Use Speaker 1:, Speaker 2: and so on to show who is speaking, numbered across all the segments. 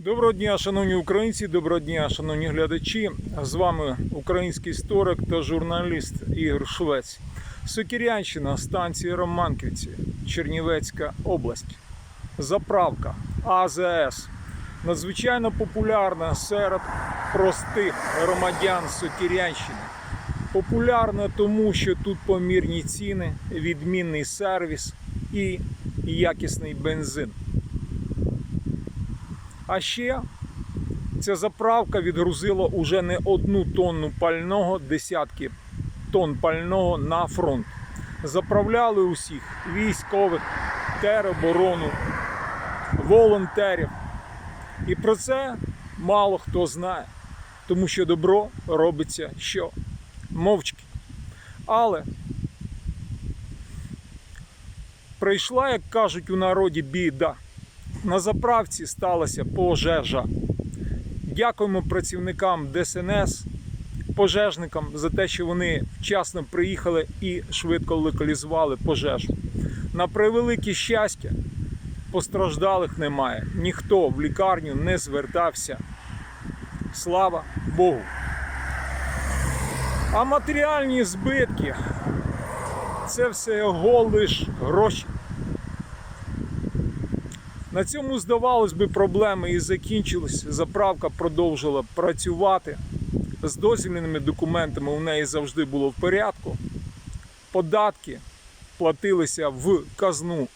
Speaker 1: Доброго дня, шановні українці, доброго дня, шановні глядачі. З вами український історик та журналіст Ігор Швець. Сокірянщина, станція Романківці, Чернівецька область. Заправка АЗС. Надзвичайно популярна серед простих громадян Сокірянщини. Популярна тому, що тут помірні ціни, відмінний сервіс і якісний бензин. А ще ця заправка відгрузила уже не одну тонну пального, десятки тонн пального на фронт. Заправляли усіх військових, тероборону, волонтерів. І про це мало хто знає, тому що добро робиться що? Мовчки. Але прийшла, як кажуть у народі, біда. На заправці сталася пожежа. Дякуємо працівникам ДСНС, пожежникам за те, що вони вчасно приїхали і швидко локалізували пожежу. На превелике щастя, постраждалих немає. Ніхто в лікарню не звертався. Слава Богу. А матеріальні збитки це все лиш гроші. На цьому, здавалось би, проблеми і закінчились. Заправка продовжила працювати. З дозвільними документами у неї завжди було в порядку. Податки платилися в казну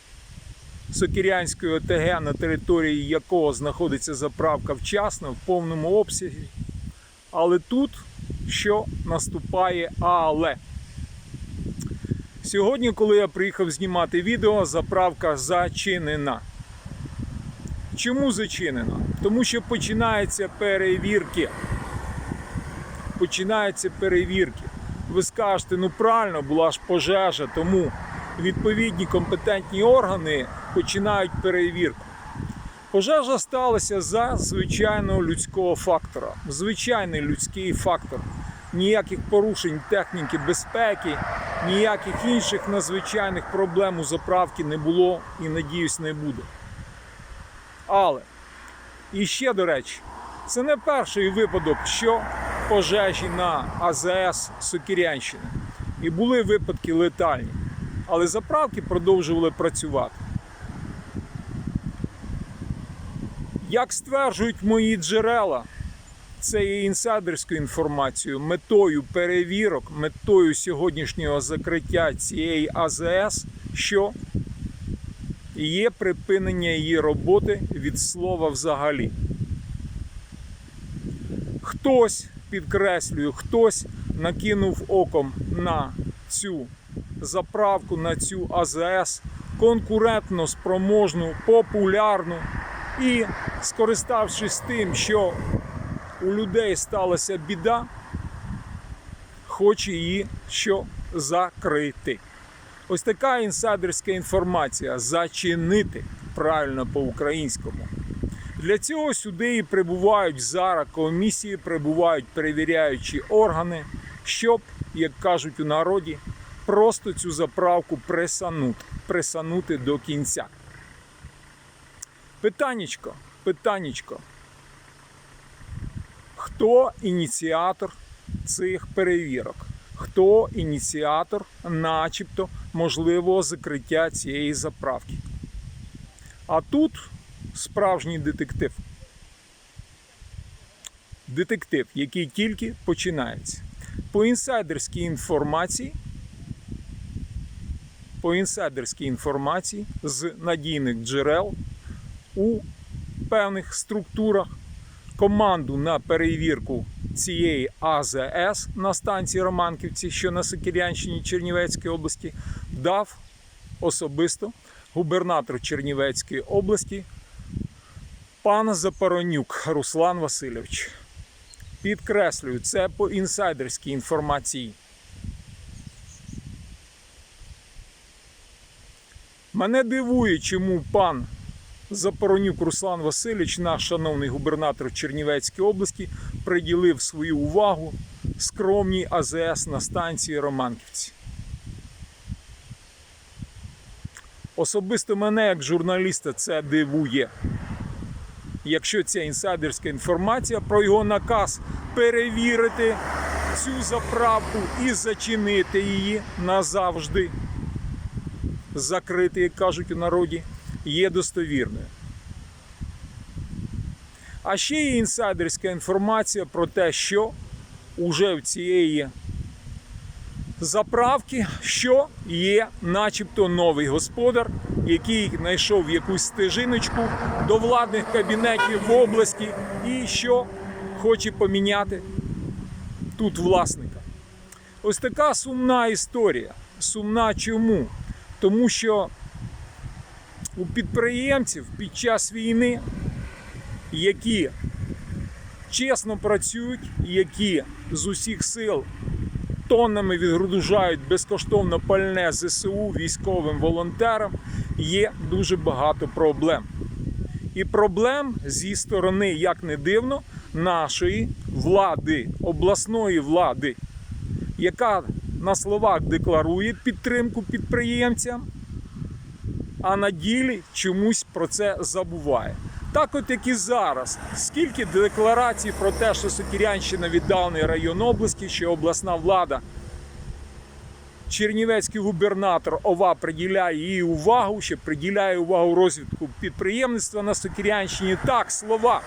Speaker 1: Сокірянської ОТГ, на території якого знаходиться заправка вчасно, в повному обсязі. Але тут що наступає але. Сьогодні, коли я приїхав знімати відео, заправка зачинена. Чому зачинено? Тому що починаються перевірки. Починаються перевірки. Ви скажете, ну правильно, була ж пожежа, тому відповідні компетентні органи починають перевірку. Пожежа сталася за звичайного людського фактора. Звичайний людський фактор. Ніяких порушень техніки безпеки, ніяких інших надзвичайних проблем у заправці не було і, надіюсь, не буде. Але і ще до речі, це не перший випадок, що пожежі на АЗС Сокірянщини. І були випадки летальні. Але заправки продовжували працювати. Як стверджують мої джерела, це є інсайдерською інформацією, метою перевірок, метою сьогоднішнього закриття цієї АЗС, що є припинення її роботи від слова взагалі. Хтось, підкреслюю, хтось накинув оком на цю заправку, на цю АЗС конкурентно спроможну, популярну і, скориставшись тим, що у людей сталася біда, хоче її що закрити. Ось така інсайдерська інформація зачинити правильно по-українському. Для цього сюди і прибувають зараз комісії, прибувають перевіряючі органи, щоб, як кажуть у народі, просто цю заправку пресанути, пресанути до кінця. Питаннячко, питаннячко. Хто ініціатор цих перевірок? Хто ініціатор, начебто, можливого закриття цієї заправки? А тут справжній детектив. Детектив, який тільки починається. По інсайдерській інформації, по інсайдерській інформації з надійних джерел у певних структурах команду на перевірку цієї АЗС на станції Романківці, що на Сокірянщині Чернівецької області, дав особисто губернатор Чернівецької області пан Запоронюк Руслан Васильович. Підкреслюю, це по інсайдерській інформації. Мене дивує, чому пан Запоронюк Руслан Васильович, наш шановний губернатор Чернівецької області, приділив свою увагу скромній АЗС на станції Романківці. Особисто мене, як журналіста, це дивує. якщо ця інсайдерська інформація про його наказ перевірити цю заправку і зачинити її назавжди, закрити, як кажуть у народі, є достовірною. А ще є інсайдерська інформація про те, що уже в цієї заправки, що є начебто новий господар, який знайшов якусь стежиночку до владних кабінетів в області і що хоче поміняти тут власника. Ось така сумна історія. Сумна чому? Тому що у підприємців під час війни, які чесно працюють, які з усіх сил тоннами відгружають безкоштовно пальне ЗСУ військовим волонтерам, є дуже багато проблем. І проблем зі сторони, як не дивно, нашої влади, обласної влади, яка на словах декларує підтримку підприємцям, а на ділі чомусь про це забуває. Так от як і зараз, скільки декларацій про те, що Сокірянщина віддалений район області, що обласна влада, Чернівецький губернатор ОВА приділяє їй увагу, ще приділяє увагу розвитку підприємництва на Сокірянщині. Так, слова.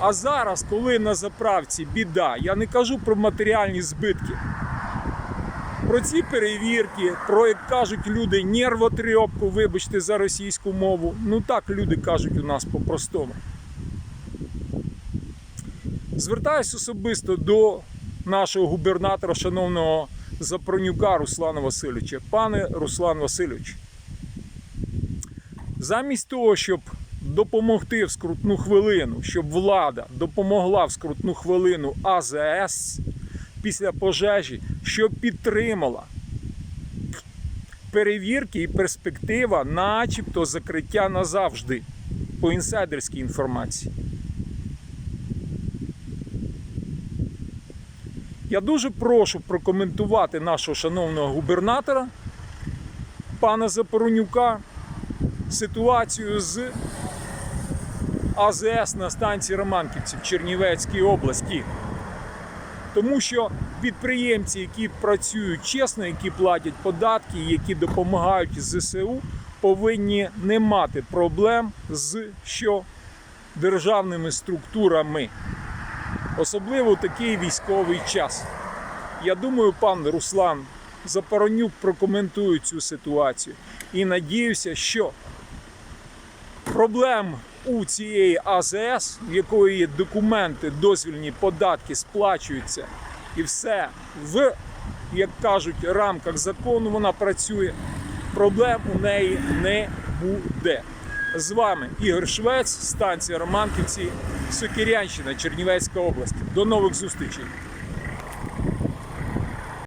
Speaker 1: А зараз, коли на заправці біда, я не кажу про матеріальні збитки. Про ці перевірки, про як кажуть люди, нервотрьопку, вибачте за російську мову. Ну так люди кажуть у нас по-простому. Звертаюсь особисто до нашого губернатора, шановного Запронюка Руслана Васильовича. Пане Руслан Васильович, замість того, щоб допомогти в скрутну хвилину, щоб влада допомогла в скрутну хвилину АЗС після пожежі, щоб підтримала перевірки і перспектива, начебто закриття назавжди по інсайдерській інформації. Я дуже прошу прокоментувати нашого шановного губернатора, пана Запоронюка, ситуацію з АЗС на станції Романківці в Чернівецькій області. Тому що підприємці, які працюють чесно, які платять податки, які допомагають ЗСУ, повинні не мати проблем з що? Державними структурами, особливо такий військовий час. Я думаю, пан Руслан Запоронюк прокоментує цю ситуацію. І надіюся, що проблем у цієї АЗС, в якої є документи, дозвільні податки сплачуються, і все в, як кажуть, рамках закону вона працює. Проблем у неї не буде. З вами Ігор Швець, станція Романківці, Сокирянщина, Чернівецька область. До нових зустрічей!